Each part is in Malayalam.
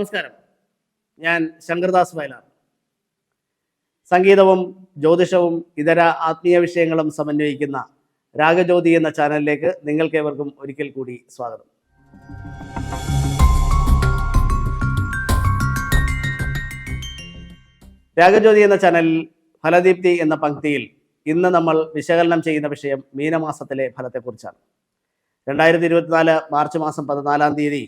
നമസ്കാരം. ഞാൻ ശങ്കർദാസ് വയലാർ. സംഗീതവും ജ്യോതിഷവും ഇതര ആത്മീയ വിഷയങ്ങളും സമന്വയിക്കുന്ന രാഗജ്യോതി എന്ന ചാനലിലേക്ക് നിങ്ങൾക്കേവർക്കും ഒരിക്കൽ കൂടി സ്വാഗതം. രാഗജ്യോതി എന്ന ചാനലിൽ ഫലദീപ്തി എന്ന പങ്ക്തിയിൽ ഇന്ന് നമ്മൾ വിശകലനം ചെയ്യുന്ന വിഷയം മീനമാസത്തിലെ ഫലത്തെക്കുറിച്ചാണ്. രണ്ടായിരത്തി ഇരുപത്തിനാല് മാർച്ച് മാസം പതിനാലാം തീയതി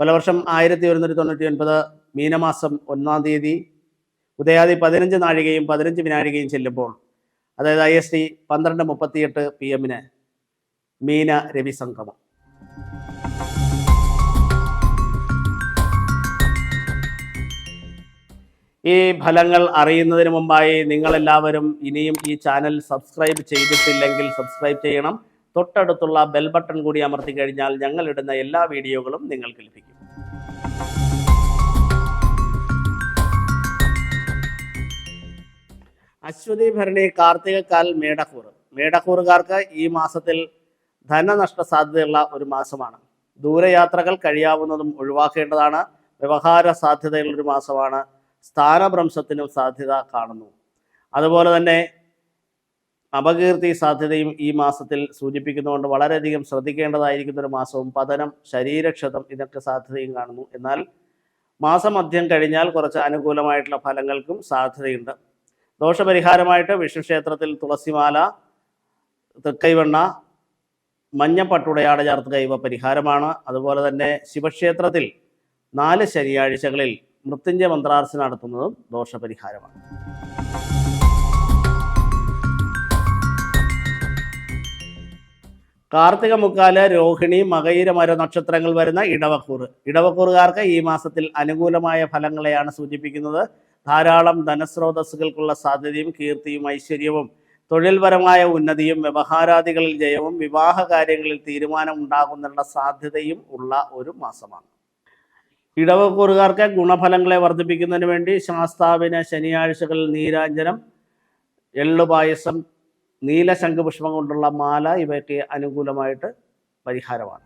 കൊലവർഷം ആയിരത്തി ഒരുന്നൂറ്റി തൊണ്ണൂറ്റി ഒൻപത് മീനമാസം ഒന്നാം തീയതി ഉദയാദി പതിനഞ്ച് നാഴികയും പതിനഞ്ച് വിനാഴികയും ചെല്ലുമ്പോൾ അതായത് ഐ എസ് ടി പന്ത്രണ്ട് മുപ്പത്തിയെട്ട് പി എമ്മിന് മീന രവി സംഗമം. ഈ ഫലങ്ങൾ അറിയുന്നതിന് മുമ്പായി നിങ്ങളെല്ലാവരും ഇനിയും ഈ ചാനൽ സബ്സ്ക്രൈബ് ചെയ്തിട്ടില്ലെങ്കിൽ സബ്സ്ക്രൈബ് ചെയ്യണം. തൊട്ടടുത്തുള്ള ബെൽ ബട്ടൺ കൂടി അമർത്തി കഴിഞ്ഞാൽ ഞങ്ങൾ ഇടുന്ന എല്ലാ വീഡിയോകളും നിങ്ങൾക്ക് ലഭിക്കും. അശ്വതി ഭരണി കാർത്തികക്കാൽ മേടക്കൂർ മേടക്കൂറുകാർക്ക് ഈ മാസത്തിൽ ധനനഷ്ട സാധ്യതയുള്ള ഒരു മാസമാണ്. ദൂരയാത്രകൾ കഴിയാവുന്നതും ഒഴിവാക്കേണ്ടതാണ്. വ്യവഹാര സാധ്യതയുള്ള ഒരു മാസമാണ്. സ്ഥാനഭ്രംശത്തിനും സാധ്യത കാണുന്നു. അതുപോലെ തന്നെ അപകീർത്തി സാധ്യതയും ഈ മാസത്തിൽ സൂചിപ്പിക്കുന്നതുകൊണ്ട് വളരെയധികം ശ്രദ്ധിക്കേണ്ടതായിരിക്കുന്ന ഒരു മാസവും പതനം ശരീരക്ഷതം ഇതൊക്കെ സാധ്യതയും കാണുന്നു. എന്നാൽ മാസമധ്യം കഴിഞ്ഞാൽ കുറച്ച് അനുകൂലമായിട്ടുള്ള ഫലങ്ങൾക്കും സാധ്യതയുണ്ട്. ദോഷപരിഹാരമായിട്ട് വിഷ്ണു ക്ഷേത്രത്തിൽ തുളസിമാല തൃക്കൈവെണ്ണ മഞ്ഞപ്പട്ടുടയാട ചേർത്ത് കൈവ പരിഹാരമാണ്. അതുപോലെ തന്നെ ശിവക്ഷേത്രത്തിൽ നാല് ശനിയാഴ്ചകളിൽ മൃത്യുഞ്ജയ മന്ത്രാർച്ചന നടത്തുന്നതും ദോഷപരിഹാരമാണ്. കാർത്തിക മുക്കാൽ രോഹിണി മകയിരമര നക്ഷത്രങ്ങൾ വരുന്ന ഇടവക്കൂർ. ഇടവക്കൂറുകാർക്ക് ഈ മാസത്തിൽ അനുകൂലമായ ഫലങ്ങളെയാണ് സൂചിപ്പിക്കുന്നത്. ധാരാളം ധനസ്രോതസ്സുകൾക്കുള്ള സാധ്യതയും കീർത്തിയും ഐശ്വര്യവും തൊഴിൽപരമായ ഉന്നതിയും വ്യവഹാരാദികളിൽ ജയവും വിവാഹ കാര്യങ്ങളിൽ തീരുമാനം സാധ്യതയും ഉള്ള ഒരു മാസമാണ്. ഇടവക്കൂറുകാർക്ക് ഗുണഫലങ്ങളെ വർദ്ധിപ്പിക്കുന്നതിന് വേണ്ടി ശാസ്താവിന് ശനിയാഴ്ചകളിൽ നീരാഞ്ജനം എള്ളുപായസം നീലശംഖുപുഷ്പം കൊണ്ടുള്ള മാല ഇവയ്ക്ക് അനുകൂലമായിട്ട് പരിഹാരമാണ്.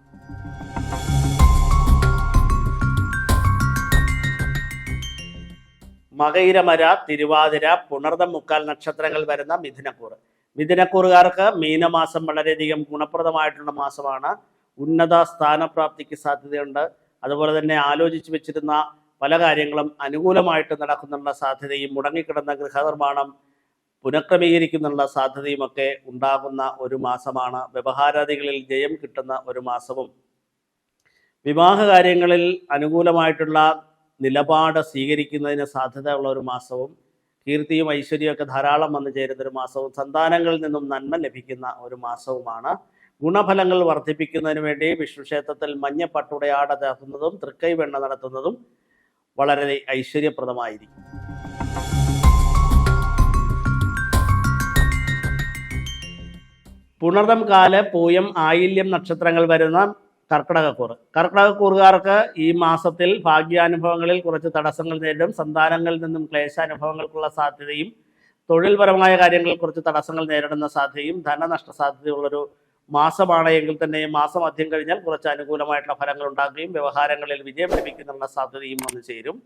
മകയിരമര തിരുവാതിര പുണർദം മുക്കാൽ നക്ഷത്രങ്ങൾ വരുന്ന മിഥുനക്കൂറ്. മിഥുനക്കൂറുകാർക്ക് മീനമാസം വളരെയധികം ഗുണപ്രദമായിട്ടുള്ള മാസമാണ്. ഉന്നത സ്ഥാനപ്രാപ്തിക്ക് സാധ്യതയുണ്ട്. അതുപോലെ തന്നെ ആലോചിച്ച് വെച്ചിരുന്ന പല കാര്യങ്ങളും അനുകൂലമായിട്ട് നടക്കുന്നുള്ള സാധ്യതയും മുടങ്ങിക്കിടന്ന ഗൃഹനിർമ്മാണം പുനഃക്രമീകരിക്കുന്നുള്ള സാധ്യതയുമൊക്കെ ഉണ്ടാകുന്ന ഒരു മാസമാണ്. വ്യവഹാരാദികളിൽ ജയം കിട്ടുന്ന ഒരു മാസവും. വിവാഹ കാര്യങ്ങളിൽ അനുകൂലമായിട്ടുള്ള നിലപാട് സ്വീകരിക്കുന്നതിന് സാധ്യതയുള്ള ഒരു മാസവും കീർത്തിയും ഐശ്വര്യമൊക്കെ ധാരാളം വന്നു ചേരുന്ന ഒരു മാസവും സന്താനങ്ങളിൽ നിന്നും നന്മ ലഭിക്കുന്ന ഒരു മാസവുമാണ്. ഗുണഫലങ്ങൾ വർദ്ധിപ്പിക്കുന്നതിന് വേണ്ടി വിഷ്ണുക്ഷേത്രത്തിൽ മഞ്ഞ പട്ടുടയാട ചേർക്കുന്നതും തൃക്കൈവെണ്ണ നടത്തുന്നതും വളരെ ഐശ്വര്യപ്രദമായിരിക്കും. പുണർദം കാല പൂയം ആയില്യം നക്ഷത്രങ്ങൾ വരുന്ന കർക്കിടകക്കൂറ്. കർക്കിടകക്കൂറുകാർക്ക് ഈ മാസത്തിൽ ഭാഗ്യാനുഭവങ്ങളിൽ കുറച്ച് തടസ്സങ്ങൾ നേരിടും. സന്താനങ്ങളിൽ നിന്നും ക്ലേശാനുഭവങ്ങൾക്കുള്ള സാധ്യതയും തൊഴിൽപരമായ കാര്യങ്ങളിൽ കുറച്ച് തടസ്സങ്ങൾ നേരിടുന്ന സാധ്യതയും ധനനഷ്ട സാധ്യതയുള്ളൊരു മാസമാണ് എങ്കിൽ തന്നെ മാസം അധികം കഴിഞ്ഞാൽ കുറച്ച് അനുകൂലമായിട്ടുള്ള ഫലങ്ങൾ ഉണ്ടാക്കുകയും വ്യവഹാരങ്ങളിൽ വിജയം ലഭിക്കുന്നുള്ള സാധ്യതയും വന്നു ചേരും.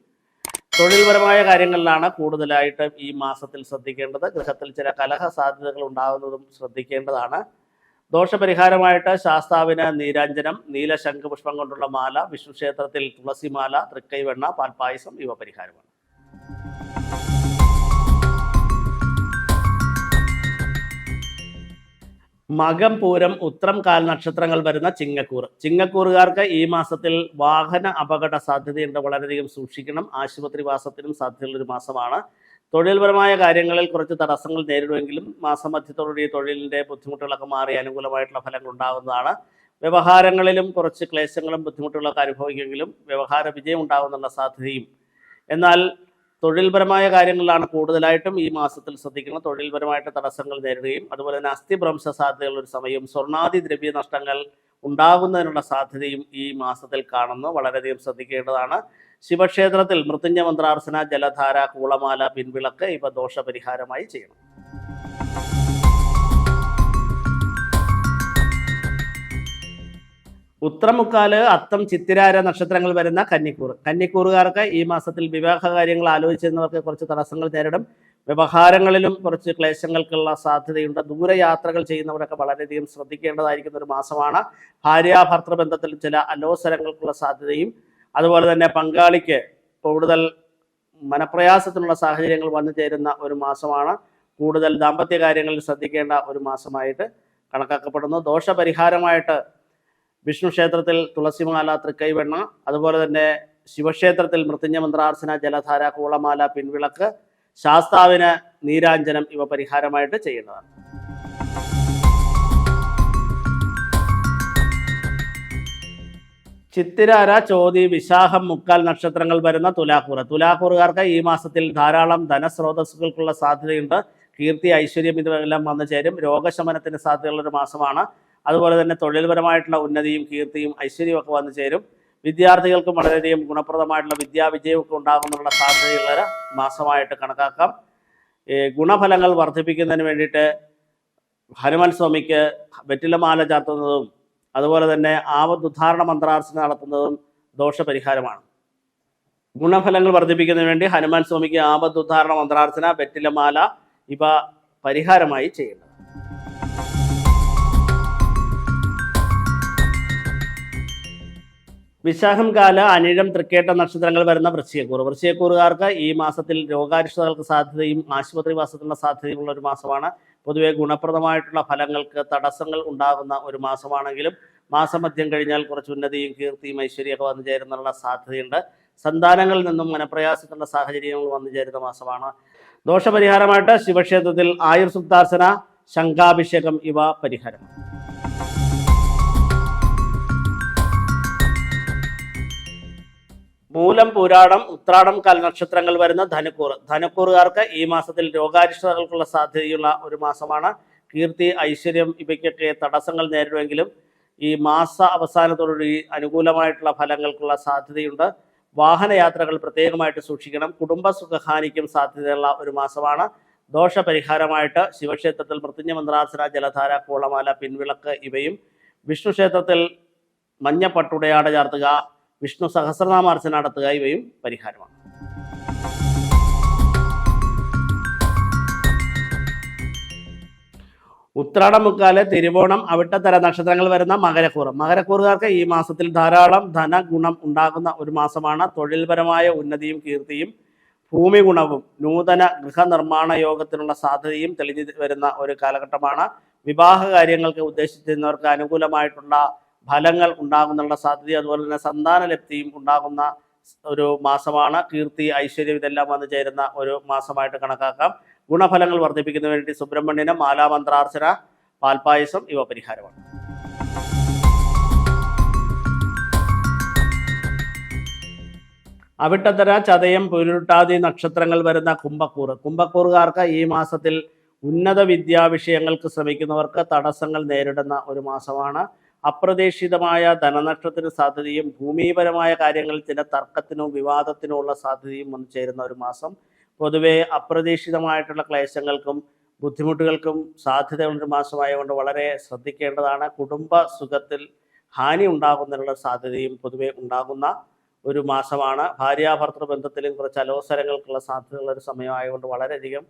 തൊഴിൽപരമായ കാര്യങ്ങളിലാണ് കൂടുതലായിട്ട് ഈ മാസത്തിൽ ശ്രദ്ധിക്കേണ്ടത്. ഗൃഹത്തിൽ ചില കലഹ സാധ്യതകൾ ഉണ്ടാകുന്നതും ശ്രദ്ധിക്കേണ്ടതാണ്. ദോഷപരിഹാരമായിട്ട് ശാസ്താവിന് നീരാഞ്ജനം നീലശംഖ് പുഷ്പം കൊണ്ടുള്ള മാല വിഷ്ണു ക്ഷേത്രത്തിൽ തുളസിമാല തൃക്കൈവെണ്ണ പാൽപ്പായസം ഇവ പരിഹാരമാണ്. മകം പൂരം ഉത്രം കാൽ നക്ഷത്രങ്ങൾ വരുന്ന ചിങ്ങക്കൂർ ചിങ്ങക്കൂറുകാർക്ക് ഈ മാസത്തിൽ വാഹന അപകട സാധ്യതയുണ്ട്. വളരെയധികം സൂക്ഷിക്കണം. ആശുപത്രിവാസത്തിനും സാധ്യതയുള്ള ഒരു മാസമാണ്. തൊഴിൽപരമായ കാര്യങ്ങളിൽ കുറച്ച് തടസ്സങ്ങൾ നേരിടുമെങ്കിലും മാസമധ്യത്തോടുകൂടി തൊഴിലിന്റെ ബുദ്ധിമുട്ടുകളൊക്കെ മാറി അനുകൂലമായിട്ടുള്ള ഫലങ്ങൾ ഉണ്ടാകുന്നതാണ്. വ്യവഹാരങ്ങളിലും കുറച്ച് ക്ലേശങ്ങളും ബുദ്ധിമുട്ടുകളൊക്കെ അനുഭവിക്കുമെങ്കിലും വ്യവഹാര വിജയം ഉണ്ടാകുന്നുള്ള സാധ്യതയും. എന്നാൽ തൊഴിൽപരമായ കാര്യങ്ങളിലാണ് കൂടുതലായിട്ടും ഈ മാസത്തിൽ ശ്രദ്ധിക്കുന്നത്. തൊഴിൽപരമായിട്ട് തടസ്സങ്ങൾ നേരിടുകയും അതുപോലെ തന്നെ അസ്ഥിഭ്രംശ സാധ്യതയുള്ള ഒരു സമയവും സ്വർണാദി ദ്രവ്യ നഷ്ടങ്ങൾ ഉണ്ടാകുന്നതിനുള്ള സാധ്യതയും ഈ മാസത്തിൽ കാണുന്നു. വളരെയധികം ശ്രദ്ധിക്കേണ്ടതാണ്. ശിവക്ഷേത്രത്തിൽ മൃത്യുഞ്ജ മന്ത്രാർച്ചന ജലധാര കൂളമാല പിൻവിളക്ക് ഇവ ദോഷപരിഹാരമായി ചെയ്യണം. ഉത്രമുക്കാൽ അത്തം ചിത്തിരാര നക്ഷത്രങ്ങൾ വരുന്ന കന്നിക്കൂർ. കന്നിക്കൂറുകാർക്ക് ഈ മാസത്തിൽ വിവാഹ കാര്യങ്ങൾ ആലോചിച്ചിരുന്നവർക്ക് കുറച്ച് തടസ്സങ്ങൾ നേരിടും. വ്യവഹാരങ്ങളിലും കുറച്ച് ക്ലേശങ്ങൾക്കുള്ള സാധ്യതയുണ്ട്. ദൂരയാത്രകൾ ചെയ്യുന്നവരൊക്കെ വളരെയധികം ശ്രദ്ധിക്കേണ്ടതായിരിക്കുന്ന ഒരു മാസമാണ്. ഭാര്യാഭർത്തൃ ബന്ധത്തിൽ ചില അലോസരങ്ങൾക്കുള്ള സാധ്യതയും അതുപോലെ തന്നെ പങ്കാളിക്ക് കൂടുതൽ മനപ്രയാസത്തിനുള്ള സാഹചര്യങ്ങൾ വന്നു ചേരുന്ന ഒരു മാസമാണ്. കൂടുതൽ ദാമ്പത്യ കാര്യങ്ങളിൽ ശ്രദ്ധിക്കേണ്ട ഒരു മാസമായിട്ട് കണക്കാക്കപ്പെടുന്നു. ദോഷപരിഹാരമായിട്ട് വിഷ്ണു ക്ഷേത്രത്തിൽ തുളസിമാല തൃക്കൈവെണ്ണ അതുപോലെ തന്നെ ശിവക്ഷേത്രത്തിൽ മൃത്യുഞ്ജ മന്ത്രാർച്ചന ജലധാര കൂളമാല പിൻവിളക്ക് ശാസ്താവിന് നീരാഞ്ജനം ഇവ പരിഹാരമായിട്ട് ചെയ്യുന്നതാണ്. ചിത്തിരാര ചോതി വിശാഖം മുക്കാൽ നക്ഷത്രങ്ങൾ വരുന്ന തുലാക്കൂറ്. തുലാക്കൂറുകാർക്ക് ഈ മാസത്തിൽ ധാരാളം ധനസ്രോതസ്സുകൾക്കുള്ള സാധ്യതയുണ്ട്. കീർത്തി ഐശ്വര്യം ഇതെല്ലാം വന്നു ചേരും. രോഗശമനത്തിന് സാധ്യതയുള്ള ഒരു മാസമാണ് അതുപോലെ തന്നെ തൊഴിൽപരമായിട്ടുള്ള ഉന്നതിയും കീർത്തിയും ഐശ്വര്യവും ഒക്കെ വന്നു ചേരും. വിദ്യാർത്ഥികൾക്കും വളരെയധികം ഗുണപ്രദമായിട്ടുള്ള വിദ്യാവിജയമൊക്കെ ഉണ്ടാകുന്നുള്ള സാധ്യതയുള്ള മാസമായിട്ട് കണക്കാക്കാം. ഗുണഫലങ്ങൾ വർദ്ധിപ്പിക്കുന്നതിന് വേണ്ടിയിട്ട് ഹനുമാൻ സ്വാമിക്ക് വെറ്റിലമാല ചാർത്തുന്നതും അതുപോലെ തന്നെ ആപദുദ്ധാരണ മന്ത്രാർച്ചന നടത്തുന്നതും ദോഷപരിഹാരമാണ്. ഗുണഫലങ്ങൾ വർദ്ധിപ്പിക്കുന്നതിന് വേണ്ടി ഹനുമാൻ സ്വാമിക്ക് ആപദുദ്ധാരണ മന്ത്രാർച്ചന വെറ്റിലമാല ഇവ പരിഹാരമായി ചെയ്യുന്നത്. വിശാഖം കാല അനിഴം തൃക്കേട്ട നക്ഷത്രങ്ങൾ വരുന്ന വൃശ്ചയക്കൂർ വൃശ്ചയക്കൂറുകാർക്ക് ഈ മാസത്തിൽ രോഗാരിഷ്ടതകൾക്ക് സാധ്യതയും ആശുപത്രി വാസത്തിനുള്ള സാധ്യതയുമുള്ള ഒരു മാസമാണ്. പൊതുവെ ഗുണപ്രദമായിട്ടുള്ള ഫലങ്ങൾക്ക് തടസ്സങ്ങൾ ഉണ്ടാകുന്ന ഒരു മാസമാണെങ്കിലും മാസമധ്യം കഴിഞ്ഞാൽ കുറച്ച് ഉന്നതിയും കീർത്തിയും ഐശ്വര്യമൊക്കെ വന്നു ചേരുന്നുള്ള സാധ്യതയുണ്ട്. സന്താനങ്ങളിൽ നിന്നും മനപ്രയാസത്തിനുള്ള സാഹചര്യങ്ങൾ വന്നു ചേരുന്ന മാസമാണ്. ദോഷപരിഹാരമായിട്ട് ശിവക്ഷേത്രത്തിൽ ആയുർ സുക്താർച്ചന ശംഖാഭിഷേകം ഇവ പരിഹാരം മൂലം പൂരാടം ഉത്രാടം കാൽനക്ഷത്രങ്ങൾ വരുന്ന ധനുക്കൂർ ധനുക്കൂറുകാർക്ക് ഈ മാസത്തിൽ രോഗാരിഷ്ടതകൾക്കുള്ള സാധ്യതയുള്ള ഒരു മാസമാണ്. കീർത്തി ഐശ്വര്യം ഇവയ്ക്കൊക്കെ തടസ്സങ്ങൾ നേരിടുമെങ്കിലും ഈ മാസ അവസാനത്തോടുകൂടി അനുകൂലമായിട്ടുള്ള ഫലങ്ങൾക്കുള്ള സാധ്യതയുണ്ട്. വാഹനയാത്രകൾ പ്രത്യേകമായിട്ട് സൂക്ഷിക്കണം. കുടുംബ സുഖഹാനിക്കും സാധ്യതയുള്ള ഒരു മാസമാണ്. ദോഷപരിഹാരമായിട്ട് ശിവക്ഷേത്രത്തിൽ മൃത്യുഞ്ജ മന്ത്രാസന ജലധാര കോളമാല പിൻവിളക്ക് ഇവയും. വിഷ്ണു ക്ഷേത്രത്തിൽ മഞ്ഞ ചാർത്തുക വിഷ്ണു സഹസ്രനാമാർച്ച നടത്തുക ഇവയും പരിഹാരമാണ്. ഉത്രാടം മുക്കാൽ തിരുവോണം അവിട്ടത്തര നക്ഷത്രങ്ങൾ വരുന്ന മകരക്കൂറ്. മകരക്കൂറുകാർക്ക് ഈ മാസത്തിൽ ധാരാളം ധനഗുണം ഉണ്ടാകുന്ന ഒരു മാസമാണ്. തൊഴിൽപരമായ ഉന്നതിയും കീർത്തിയും ഭൂമി ഗുണവും നൂതന ഗൃഹനിർമ്മാണ യോഗത്തിനുള്ള സാധ്യതയും തെളിഞ്ഞു വരുന്ന ഒരു കാലഘട്ടമാണ്. വിവാഹ കാര്യങ്ങൾക്ക് ഉദ്ദേശിച്ചിരുന്നവർക്ക് അനുകൂലമായിട്ടുള്ള ഫലങ്ങൾ ഉണ്ടാകുന്നുള്ള സാധ്യത അതുപോലെ തന്നെ സന്താനലബ്ധിയും ഉണ്ടാകുന്ന ഒരു മാസമാണ്. കീർത്തി ഐശ്വര്യം ഇതെല്ലാം വന്നു ചേരുന്ന ഒരു മാസമായിട്ട് കണക്കാക്കാം. ഗുണഫലങ്ങൾ വർദ്ധിപ്പിക്കുന്നതിന് വേണ്ടി സുബ്രഹ്മണ്യനും മാലാമന്ത്രാർച്ചന പാൽപായസം ഇവ പരിഹാരമാണ്. അവിട്ടത്തര ചതയം പുരുട്ടാതി നക്ഷത്രങ്ങൾ വരുന്ന കുംഭക്കൂർ കുംഭക്കൂറുകാർക്ക് ഈ മാസത്തിൽ ഉന്നത വിദ്യാവിഷയങ്ങൾക്ക് ശ്രമിക്കുന്നവർക്ക് തടസ്സങ്ങൾ നേരിടുന്ന ഒരു മാസമാണ്. അപ്രതീക്ഷിതമായ ധനനഷ്ടത്തിന് സാധ്യതയും ഭൂമിപരമായ കാര്യങ്ങളിൽ ചില തർക്കത്തിനോ വിവാദത്തിനോ ഉള്ള സാധ്യതയും വന്നു ചേരുന്ന ഒരു മാസം. പൊതുവെ അപ്രതീക്ഷിതമായിട്ടുള്ള ക്ലേശങ്ങൾക്കും ബുദ്ധിമുട്ടുകൾക്കും സാധ്യതയുള്ളൊരു മാസമായതുകൊണ്ട് വളരെ ശ്രദ്ധിക്കേണ്ടതാണ്. കുടുംബ സുഖത്തിൽ ഹാനി ഉണ്ടാകുന്നതിനുള്ള സാധ്യതയും പൊതുവെ ഉണ്ടാകുന്ന ഒരു മാസമാണ്. ഭാര്യാഭർത്തൃ ബന്ധത്തിലും കുറച്ച് അലോസരങ്ങൾക്കുള്ള സാധ്യതയുള്ള ഒരു സമയമായതുകൊണ്ട് വളരെയധികം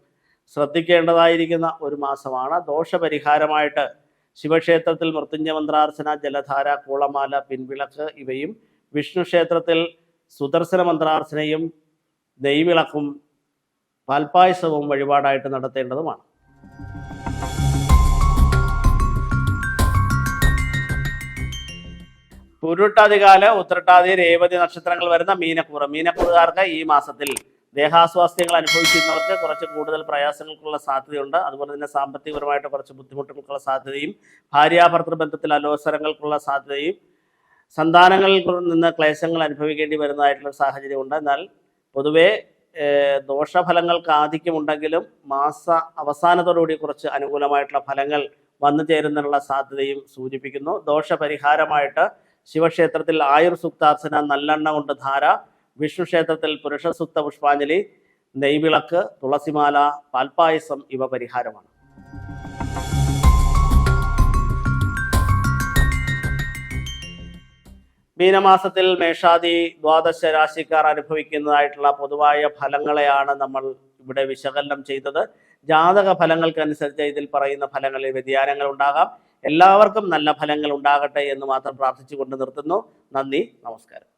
ശ്രദ്ധിക്കേണ്ടതായിരിക്കുന്ന ഒരു മാസമാണ്. ദോഷപരിഹാരമായിട്ട് ശിവക്ഷേത്രത്തിൽ മൃത്യുഞ്ജ മന്ത്രാർച്ചന ജലധാര കൂളമാല പിൻവിളക്ക് ഇവയും വിഷ്ണു ക്ഷേത്രത്തിൽ സുദർശന മന്ത്രാർച്ചനയും നെയ്വിളക്കും പാൽപ്പായസവും വഴിപാടായിട്ട് നടത്തേണ്ടതുമാണ്. പുരുട്ടാതികാല ഉത്രട്ടാതി രേവതി നക്ഷത്രങ്ങൾ വരുന്ന മീനക്കൂറ്. മീനക്കൂറുകാർക്ക് ഈ മാസത്തിൽ ദേഹാസ്വാസ്ഥ്യങ്ങൾ അനുഭവിക്കുന്നവർക്ക് കുറച്ച് കൂടുതൽ പ്രയാസങ്ങൾക്കുള്ള സാധ്യതയുണ്ട്. അതുപോലെ തന്നെ സാമ്പത്തികപരമായിട്ട് കുറച്ച് ബുദ്ധിമുട്ടുകൾക്കുള്ള സാധ്യതയും ഭാര്യാഭർത്തൃ ബന്ധത്തിൽ അലോസരങ്ങൾക്കുള്ള സാധ്യതയും സന്താനങ്ങളിൽ നിന്ന് ക്ലേശങ്ങൾ അനുഭവിക്കേണ്ടി വരുന്നതായിട്ടുള്ള സാഹചര്യമുണ്ട്. എന്നാൽ പൊതുവേ ദോഷഫലങ്ങൾക്ക് ആധിക്യമുണ്ടെങ്കിലും മാസ അവസാനത്തോടുകൂടി കുറച്ച് അനുകൂലമായിട്ടുള്ള ഫലങ്ങൾ വന്നു ചേരുന്നതിനുള്ള സാധ്യതയും സൂചിപ്പിക്കുന്നു. ദോഷപരിഹാരമായിട്ട് ശിവക്ഷേത്രത്തിൽ ആയുർ സുക്താർച്ചന നല്ലെണ്ണ കൊണ്ട് ധാര വിഷ്ണു ക്ഷേത്രത്തിൽ പുരുഷ സുക്ത പുഷ്പാഞ്ജലി നെയ്വിളക്ക് തുളസിമാല പാൽപായസം ഇവ പരിഹാരമാണ്. മീനമാസത്തിൽ മേഷാദി ദ്വാദശ രാശിക്കാർ അനുഭവിക്കുന്നതായിട്ടുള്ള പൊതുവായ ഫലങ്ങളെയാണ് നമ്മൾ ഇവിടെ വിശകലനം ചെയ്തത്. ജാതക ഫലങ്ങൾക്കനുസരിച്ച് ഇതിൽ പറയുന്ന ഫലങ്ങളിൽ വ്യതിയാനങ്ങൾ ഉണ്ടാകാം. എല്ലാവർക്കും നല്ല ഫലങ്ങൾ ഉണ്ടാകട്ടെ എന്ന് മാത്രം പ്രാർത്ഥിച്ചുകൊണ്ട് നിർത്തുന്നു. നന്ദി നമസ്കാരം.